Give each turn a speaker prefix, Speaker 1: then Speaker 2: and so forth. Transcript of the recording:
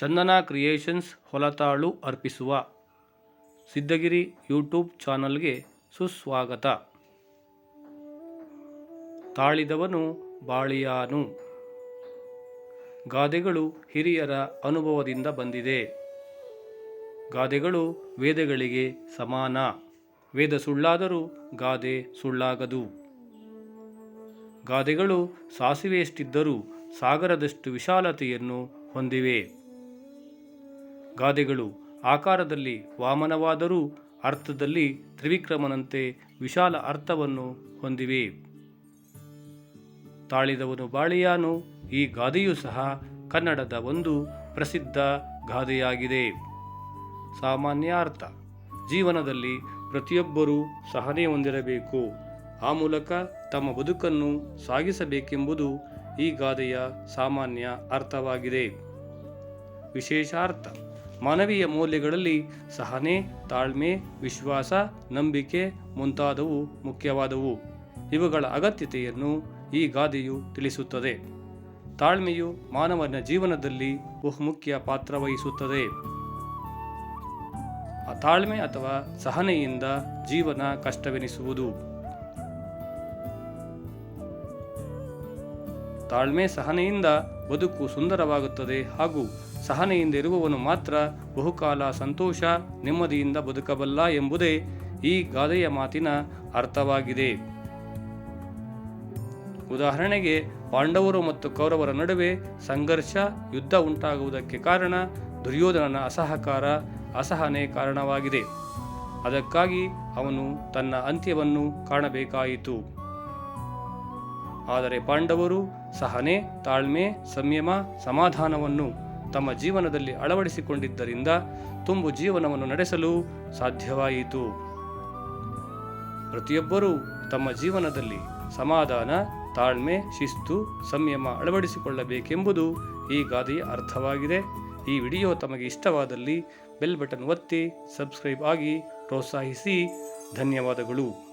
Speaker 1: ಚಂದನ creations ಹೊಲತಾಳು ಅರ್ಪಿಸುವ. Siddhagiri YouTube ಚಾನಲ್ಗೆ ಸುಸ್ವಾಗತ. ತಾಳಿದವನು ಬಾಳಿಯಾನು. ಗಾದೆಗಳು ಹಿರಿಯರ ಅನುಭವದಿಂದ ಬಂದಿದೆ. ಗಾದೆಗಳು ವೇದಗಳಿಗೆ ಸಮಾನ. ವೇದ ಸುಳ್ಳಾದರೂ ಗಾದೆ ಸುಳ್ಳಾಗದು. ಗಾದೆಗಳು ಸಾಸಿವೆಯಷ್ಟಿದ್ದರೂ ಸಾಗರದಷ್ಟು ವಿಶಾಲತೆಯನ್ನು ಹೊಂದಿವೆ. ಗಾದೆಗಳು ಆಕಾರದಲ್ಲಿ ವಾಮನವಾದರೂ ಅರ್ಥದಲ್ಲಿ ತ್ರಿವಿಕ್ರಮನಂತೆ ವಿಶಾಲ ಅರ್ಥವನ್ನು ಹೊಂದಿವೆ. ತಾಳಿದವನು ಬಾಳಿಯಾನು, ಈ ಗಾದೆಯೂ ಸಹ ಕನ್ನಡದ ಒಂದು ಪ್ರಸಿದ್ಧ ಗಾದೆಯಾಗಿದೆ. ಸಾಮಾನ್ಯ ಅರ್ಥ ಜೀವನದಲ್ಲಿ ಪ್ರತಿಯೊಬ್ಬರೂ ಸಹನೆ ಹೊಂದಿರಬೇಕು. ಆ ಮೂಲಕ ತಮ್ಮ ಬದುಕನ್ನು ಸಾಗಿಸಬೇಕೆಂಬುದು ಈ ಗಾದೆಯ ಸಾಮಾನ್ಯ ಅರ್ಥವಾಗಿದೆ. ವಿಶೇಷಾರ್ಥ ಮಾನವೀಯ ಮೌಲ್ಯಗಳಲ್ಲಿ ಸಹನೆ, ತಾಳ್ಮೆ, ವಿಶ್ವಾಸ, ನಂಬಿಕೆ ಮುಂತಾದವು ಮುಖ್ಯವಾದವು. ಇವುಗಳ ಅಗತ್ಯತೆಯನ್ನು ಈ ಗಾದೆಯು ತಿಳಿಸುತ್ತದೆ. ತಾಳ್ಮೆಯು ಮಾನವನ ಜೀವನದಲ್ಲಿ ಬಹುಮುಖ್ಯ ಪಾತ್ರ ವಹಿಸುತ್ತದೆ. ತಾಳ್ಮೆ ಅಥವಾ ಸಹನೆಯಿಂದ ಜೀವನ ಕಷ್ಟವೆನಿಸುವುದು. ತಾಳ್ಮೆ ಸಹನೆಯಿಂದ ಬದುಕು ಸುಂದರವಾಗುತ್ತದೆ ಹಾಗೂ ಸಹನೆಯಿಂದ ಇರುವವನು ಮಾತ್ರ ಬಹುಕಾಲ ಸಂತೋಷ, ನೆಮ್ಮದಿಯಿಂದ ಬದುಕಬಲ್ಲ ಎಂಬುದೇ ಈ ಗಾದೆಯ ಮಾತಿನ ಅರ್ಥವಾಗಿದೆ. ಉದಾಹರಣೆಗೆ, ಪಾಂಡವರು ಮತ್ತು ಕೌರವರ ನಡುವೆ ಸಂಘರ್ಷ, ಯುದ್ಧ ಉಂಟಾಗುವುದಕ್ಕೆ ಕಾರಣ ದುರ್ಯೋಧನನ ಅಸಹಕಾರ, ಅಸಹನೆ ಕಾರಣವಾಗಿದೆ. ಅದಕ್ಕಾಗಿ ಅವನು ತನ್ನ ಅಂತ್ಯವನ್ನು ಕಾಣಬೇಕಾಯಿತು. ಆದರೆ ಪಾಂಡವರು ಸಹನೆ, ತಾಳ್ಮೆ, ಸಂಯಮ, ಸಮಾಧಾನವನ್ನು ತಮ್ಮ ಜೀವನದಲ್ಲಿ ಅಳವಡಿಸಿಕೊಂಡಿದ್ದರಿಂದ ತುಂಬು ಜೀವನವನ್ನು ನಡೆಸಲು ಸಾಧ್ಯವಾಯಿತು. ಪ್ರತಿಯೊಬ್ಬರೂ ತಮ್ಮ ಜೀವನದಲ್ಲಿ ಸಮಾಧಾನ, ತಾಳ್ಮೆ, ಶಿಸ್ತು, ಸಂಯಮ ಅಳವಡಿಸಿಕೊಳ್ಳಬೇಕೆಂಬುದು ಈ ಗಾದೆಯ ಅರ್ಥವಾಗಿದೆ. ಈ ವಿಡಿಯೋ ತಮಗೆ ಇಷ್ಟವಾದಲ್ಲಿ ಬೆಲ್ ಬಟನ್ ಒತ್ತಿ, ಸಬ್ಸ್ಕ್ರೈಬ್ ಆಗಿ ಪ್ರೋತ್ಸಾಹಿಸಿ. ಧನ್ಯವಾದಗಳು.